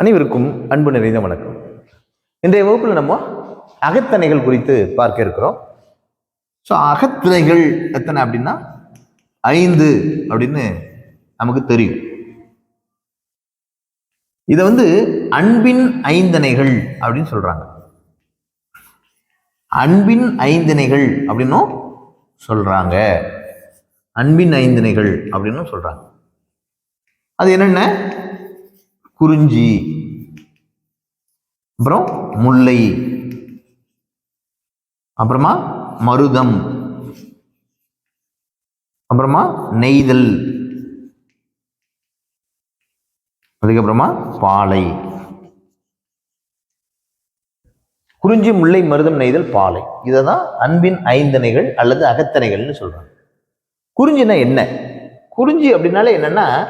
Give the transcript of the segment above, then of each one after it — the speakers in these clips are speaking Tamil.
அனைவருக்கும் அன்பு நிறைந்த வணக்கம். இன்றைய வகுப்பில் நம்ம அகத்தணைகள் குறித்து பார்க்க இருக்கிறோம். ஸோ அகத்திணைகள் எத்தனை அப்படின்னா ஐந்து அப்படின்னு நமக்கு தெரியும். இதை வந்து அன்பின் ஐந்தணைகள் அப்படின்னு சொல்றாங்க. அன்பின் ஐந்திணைகள் அப்படின்னும் சொல்றாங்க. அன்பின் ஐந்திணைகள் அப்படின்னும் சொல்றாங்க. அது என்னென்ன? குறிஞ்சி. அப்புறம் முல்லை. அப்புறமா மருதம். அப்புறமா நெய்தல். அதுக்கப்புறமா பாலை. குறிஞ்சி முல்லை மருதம் நெய்தல் பாலை. இதை தான் அன்பின் ஐந்தணைகள் அல்லது அகத்தணைகள்னு சொல்றாங்க. குறிஞ்சினா என்ன? குறிஞ்சி அப்படின்னாலே என்னன்னா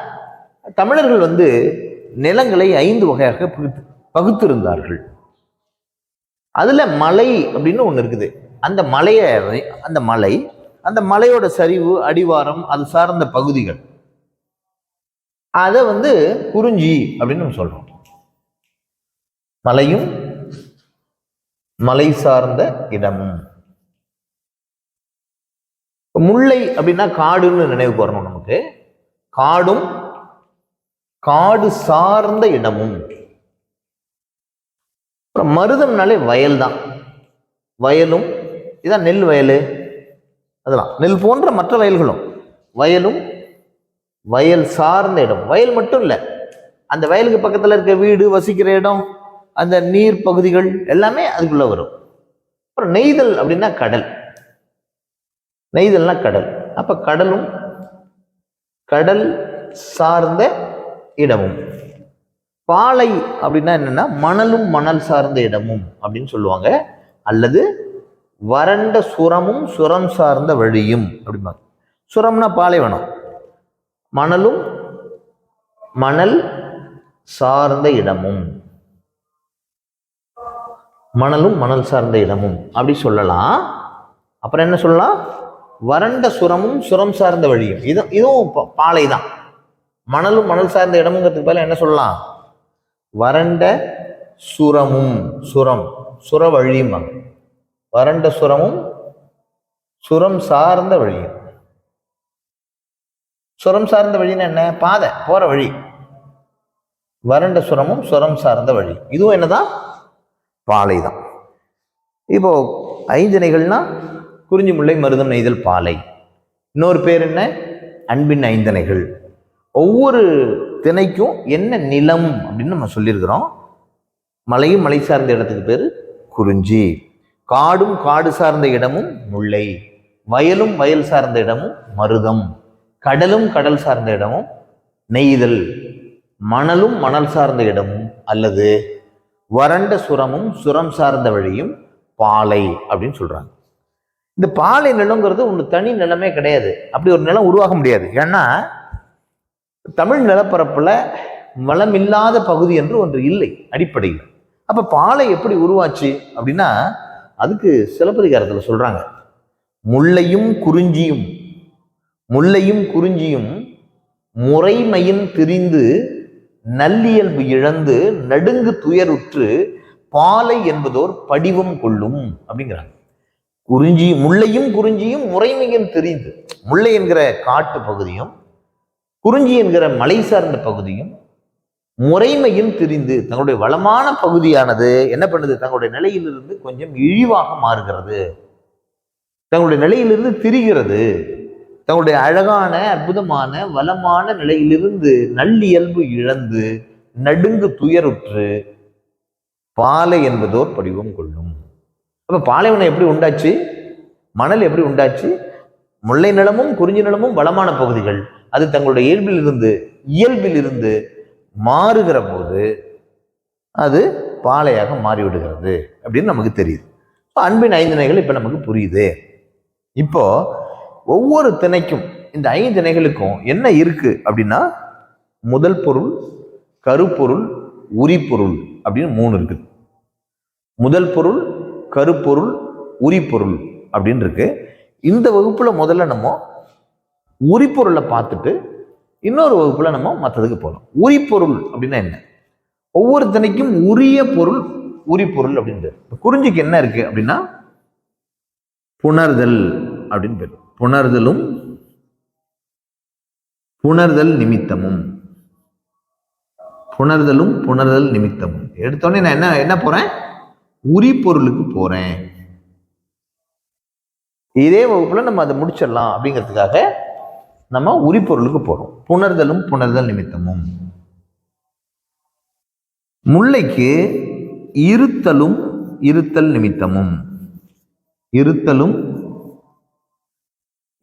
தமிழர்கள் வந்து நிலங்களை ஐந்து வகையாக பிரித்து பகுத்திருந்தார்கள். அதுல மலை அப்படின்னு ஒன்று இருக்குது. அந்த மலையை அந்த மலை அந்த மலையோட சரிவு அடிவாரம் அது சார்ந்த பகுதிகள். அதை வந்து குறிஞ்சி அப்படின்னு நம்ம சொல்றோம். மலையும் மலை சார்ந்த இடமும் முல்லை அப்படின்னா காடுன்னு நினைவு வரணும் நமக்கு. காடும் காடு சார்ந்த இடமும். அப்புறம் மருதம்னாலே வயல் தான் வயலும் இதான் நெல் வயல் அதெல்லாம். நெல் போன்ற மற்ற வயல்களும். வயலும் வயல் சார்ந்த இடம். வயல் மட்டும் இல்லை. அந்த வயலுக்கு பக்கத்தில் இருக்க வீடு வசிக்கிற இடம் அந்த நீர் பகுதிகள் எல்லாமே அதுக்குள்ளே வரும். அப்புறம் நெய்தல் அப்படின்னா கடல். நெய்தல்னா கடல். அப்போ கடலும் கடல் சார்ந்த இடமும். பாலை அப்படின்னா என்னென்னா மணலும் மணல் சார்ந்த இடமும் அப்படின்னு சொல்லுவாங்க. அல்லது வறண்ட சுரமும் சுரம் சார்ந்த வழியும் அப்படிம்பாங்க. சுரம்னா பாலைவனம் மணலும் மணல் சார்ந்த இடமும். மணலும் மணல் சார்ந்த இடமும் அப்படி சொல்லலாம். அப்புறம் என்ன சொல்லலாம்? வறண்ட சுரமும் சுரம் சார்ந்த வழியும். இது இதுவும் பாலை தான். மணலும் மணல் சார்ந்த இடமுங்கிறதுக்கு பதிலாக என்ன சொல்லலாம்? வறண்ட சுரமும் சுரம் சுர வழியும்பாங்க வறண்ட சுரமும் சுரம் சார்ந்த வழியும். சுரம் சார்ந்த வழின்னா என்ன? பாதை போற வழி. வறண்ட சுரமும் சுரம் சார்ந்த வழி. இதுவும் என்னதான்? பாலை தான் இப்போ ஐந்தனைகள்னா குறிஞ்சி முல்லை மருதம் நெய்தல் பாலை. இன்னொரு பேர் என்ன? அன்பின் ஐந்தணைகள் ஒவ்வொரு திணைக்கும் என்ன நிலம் அப்படின்னு நம்ம சொல்லியிருக்கிறோம். மலையும் மலை சார்ந்த இடத்துக்கு பேர் குறிஞ்சி. காடும் காடு சார்ந்த இடமும் முல்லை. வயலும் வயல் சார்ந்த இடமும் மருதம். கடலும் கடல் சார்ந்த இடமும் நெய்தல். மணலும் மணல் சார்ந்த இடமும் அல்லது வறண்ட சுரமும் சுரம் சார்ந்த வழியும் பாலை அப்படின்னு சொல்றாங்க. இந்த பாலை நிலங்கிறது ஒன்று தனி நிலமே கிடையாது. அப்படி ஒரு நிலம் உருவாக முடியாது. ஏன்னா தமிழ் நிலப்பரப்பில் வளமில்லாத பகுதி என்று ஒன்று இல்லை அடிப்படையில். அப்போ பாலை எப்படி உருவாச்சு அப்படின்னா அதுக்கு சிலப்பதிகாரத்தில் சொல்கிறாங்க முல்லையும் குறிஞ்சியும் முல்லையும் குறிஞ்சியும் முறைமையின் திரிந்து நல்லியல்பு இழந்து நடுங்கு துயருற்று பாலை என்பதோர் படிவம் கொள்ளும் அப்படிங்கிறாங்க. குறிஞ்சி முல்லையும் குறிஞ்சியும் முறைமையின் தெரிந்து முல்லை என்கிற காட்டு பகுதியும் குறிஞ்சி என்கிற மலை சார்ந்த பகுதியும் முறைமையும் திரிந்து தங்களுடைய வளமான பகுதியானது என்ன பண்ணுது? தங்களுடைய நிலையிலிருந்து கொஞ்சம் இழிவாக மாறுகிறது. தங்களுடைய நிலையிலிருந்து திரிகிறது. தங்களுடைய அழகான அற்புதமான வளமான நிலையிலிருந்து நல்லியல்பு இழந்து நடுங்கு துயருற்று பாலை என்பதோர் படிவம் கொள்ளும். அப்ப பாலைவனம் எப்படி உண்டாச்சு? மணல் எப்படி உண்டாச்சு? முல்லை நிலமும் குறிஞ்சி நிலமும் வளமான பகுதிகள். அது தங்களுடைய இயல்பில் இருந்து இயல்பில் இருந்து மாறுகிற போது அது பாலையாக மாறிவிடுகிறது அப்படின்னு நமக்கு தெரியுது. இப்போ அன்பின் ஐந்திணைகள் இப்போ நமக்கு புரியுது. இப்போ ஒவ்வொரு திணைக்கும் இந்த ஐந்து திணைகளுக்கும் என்ன இருக்கு அப்படின்னா முதல் பொருள் கருப்பொருள் உரிப்பொருள் அப்படின்னு மூணு இருக்குது. முதல் பொருள் கருப்பொருள் உரிப்பொருள் அப்படின்னு இருக்கு. இந்த வகுப்புல முதல்ல நம்ம உரிப்பொருளை பார்த்துட்டு இன்னொரு வகுப்புல நம்ம மற்றதுக்கு போகலாம். உரிப்பொருள் அப்படின்னா என்ன? ஒவ்வொரு திணைக்கும் உரிய பொருள் உரிப்பொருள் அப்படின்றது. இப்ப குறிஞ்சிக்கு என்ன இருக்கு அப்படின்னா புணர்தல் அப்படின்னு பேர். புணர்தலும் புணர்தல் நிமித்தமும். புணர்தலும் புணர்தல் நிமித்தமும். எடுத்தோடனே நான் என்ன என்ன போறேன்? உரிப்பொருளுக்கு போறேன். இதே வகுப்புல நம்ம அதை முடிச்சிடலாம் அப்படிங்கிறதுக்காக நம்ம உரிப்பொருளுக்கு போகிறோம் புணர்தலும் புணர்தல் நிமித்தமும். முல்லைக்கு இருத்தலும் இருத்தல் நிமித்தமும். இருத்தலும்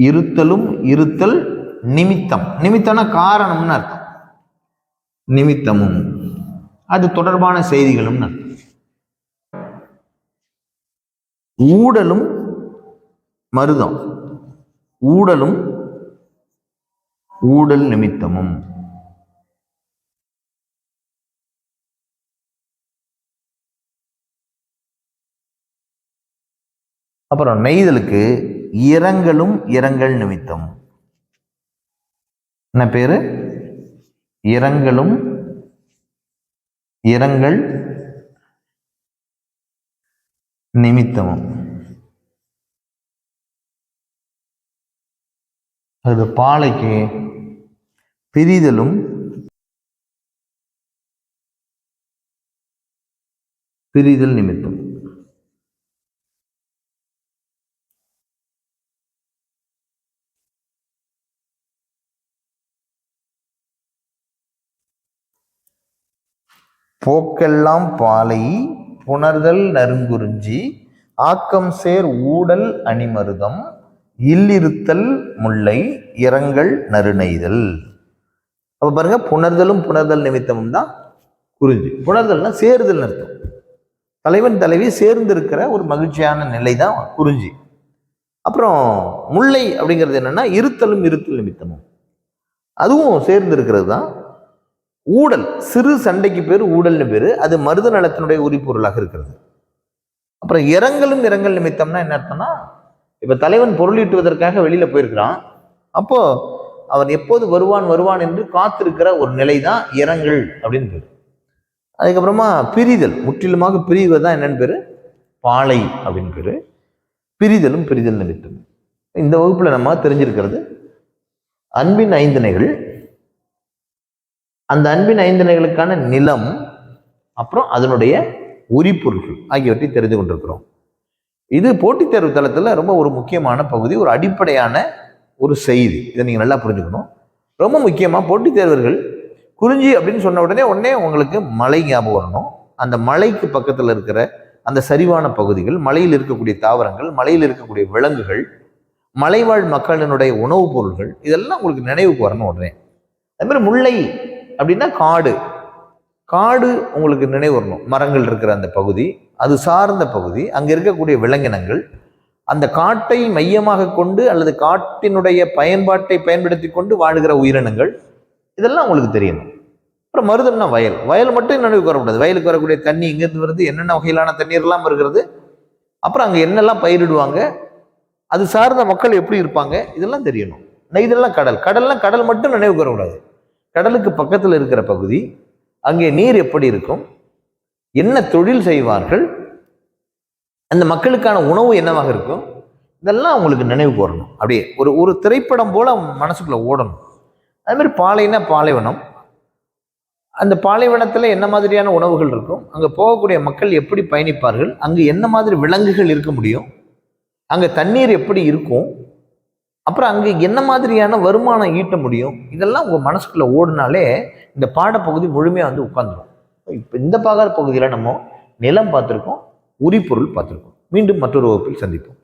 இருத்தலும் இருத்தல் நிமித்தம். நிமித்தம்னா காரணம்னு அர்த்தம். நிமித்தமும். அது தொடர்பான செய்திகளும் அர்த்தம். ஊடலும் மருதம். ஊடலும் ஊடல் நிமித்தமும். அப்புறம் நெய்தலுக்கு இரங்கலும் இரங்கல் நிமித்தம். என்ன பேரு? இரங்கலும் இரங்கல் நிமித்தமும். அது பாலைக்கு பிரிதலும் பிரிதல் நிமித்தம். போக்கெல்லாம் பாலை புணர்தல் நறுங்குறிஞ்சி ஆக்கம் சேர் ஊடல் அணிமருதம் இல்லிருத்தல் முல்லை இரங்கல் நறுநெய்தல். அப்போ பாருங்க புணர்தலும் புணர்தல் நிமித்தமும் தான் குறிஞ்சி. புணர்தல்னா சேருதல் அர்த்தம். தலைவன் தலைவி சேர்ந்து இருக்கிற ஒரு மகிழ்ச்சியான நிலை தான் குறிஞ்சி. அப்புறம் முல்லை அப்படிங்கிறது என்னன்னா இருத்தலும் இருத்தல் நிமித்தமும். அதுவும் சேர்ந்து இருக்கிறது தான். ஊடல் சிறு சண்டைக்கு பேர் ஊடல்னு பேர் அது மருத நலத்தினுடைய உரிப்பொருளாக இருக்கிறது. அப்புறம் இரங்கலும் இரங்கல் நிமித்தம்னா என்ன அர்த்தம்னா இப்போ தலைவன் பொருளீட்டுவதற்காக வெளியில் போயிருக்கிறான். அப்போது அவன் எப்போது வருவான் வருவான் என்று காத்திருக்கிற ஒரு நிலை தான் இரங்கல் அப்படின்னு பேர். அதுக்கப்புறமா பிரிதல் முற்றிலுமாக பிரிவது தான் என்னன்னு பேர்? பாலை அப்படின்னு பேர். பிரிதலும் பிரிதல் நிமித்தம் இந்த வகுப்பில் நம்ம தெரிஞ்சிருக்கிறது அன்பின் ஐந்தனைகள் அந்த அன்பின் ஐந்தனைகளுக்கான நிலம் அப்புறம் அதனுடைய உரிப்பொருட்கள் ஆகியவற்றை தெரிந்து கொண்டிருக்கிறோம். இது போட்டித் தேர்வு தளத்தில் ரொம்ப ஒரு முக்கியமான பகுதி ஒரு அடிப்படையான ஒரு செய்தி. இதை நீங்கள் நல்லா புரிஞ்சுக்கணும். ரொம்ப முக்கியமாக போட்டித் தேர்வர்கள் குறிஞ்சி அப்படின்னு சொன்ன உடனே உடனே உங்களுக்கு மலை ஞாபகம் வரணும். அந்த மலைக்கு பக்கத்தில் இருக்கிற அந்த சரிவான பகுதிகள் மலையில் இருக்கக்கூடிய தாவரங்கள் மலையில் இருக்கக்கூடிய விலங்குகள் மலைவாழ் மக்களினுடைய உணவுப் பொருள்கள் இதெல்லாம் உங்களுக்கு நினைவுக்கு வரணும் உடனே. அதுமாதிரி முல்லை அப்படின்னா காடு. காடு உங்களுக்கு நினைவு வரணும். மரங்கள் இருக்கிற அந்த பகுதி அது சார்ந்த பகுதி அங்கே இருக்கக்கூடிய விலங்கினங்கள் அந்த காட்டை மையமாக கொண்டு அல்லது காட்டினுடைய பயன்பாட்டை பயன்படுத்தி கொண்டு வாழுகிற உயிரினங்கள் இதெல்லாம் உங்களுக்கு தெரியணும் அப்புறம் மருதம்னா வயல். வயல் மட்டும் நினைவுக்கு வரக்கூடாது வயலுக்கு வரக்கூடிய தண்ணி எங்கேருந்து வருது என்னென்ன வகையிலான தண்ணீர்லாம் வருகிறது அப்புறம் அங்கே என்னெல்லாம் பயிரிடுவாங்க அது சார்ந்த மக்கள் எப்படி இருப்பாங்க இதெல்லாம் தெரியணும். இதெல்லாம் கடல். கடல்லாம் கடல் மட்டும் நினைவுக்கு வரக்கூடாது கடலுக்கு பக்கத்தில் இருக்கிற பகுதி அங்கே நீர் எப்படி இருக்கும் என்ன தொழில் செய்வார்கள் அந்த மக்களுக்கான உணவு என்னவாக இருக்கும்? இதெல்லாம் அவங்களுக்கு நினைவுக்கு வரணும். அப்படியே ஒரு ஒரு திரைப்படம் போல் மனசுக்குள்ளே ஓடணும். அதே மாதிரி பாலைனா பாலைவனம். அந்த பாலைவனத்தில் என்ன மாதிரியான உணவுகள் இருக்கும்? அங்கே போகக்கூடிய மக்கள் எப்படி பயணிப்பார்கள்? அங்கே என்ன மாதிரி விலங்குகள் இருக்க முடியும்? அங்கே தண்ணீர் எப்படி இருக்கும்? அப்புறம் அங்கே என்ன மாதிரியான வருமானம் ஈட்ட முடியும்? இதெல்லாம் உங்கள் மனசுக்குள்ளே ஓடினாலே இந்த பாடப்பகுதி முழுமையாக வந்து உட்காந்துரும் இப்போ இந்த பாகார பகுதியில் நம்ம நிலம் பார்த்துருக்கோம். உரிப்பொருள் பார்த்துருக்கோம். மீண்டும் மற்றொரு வகுப்பில் சந்திப்போம்.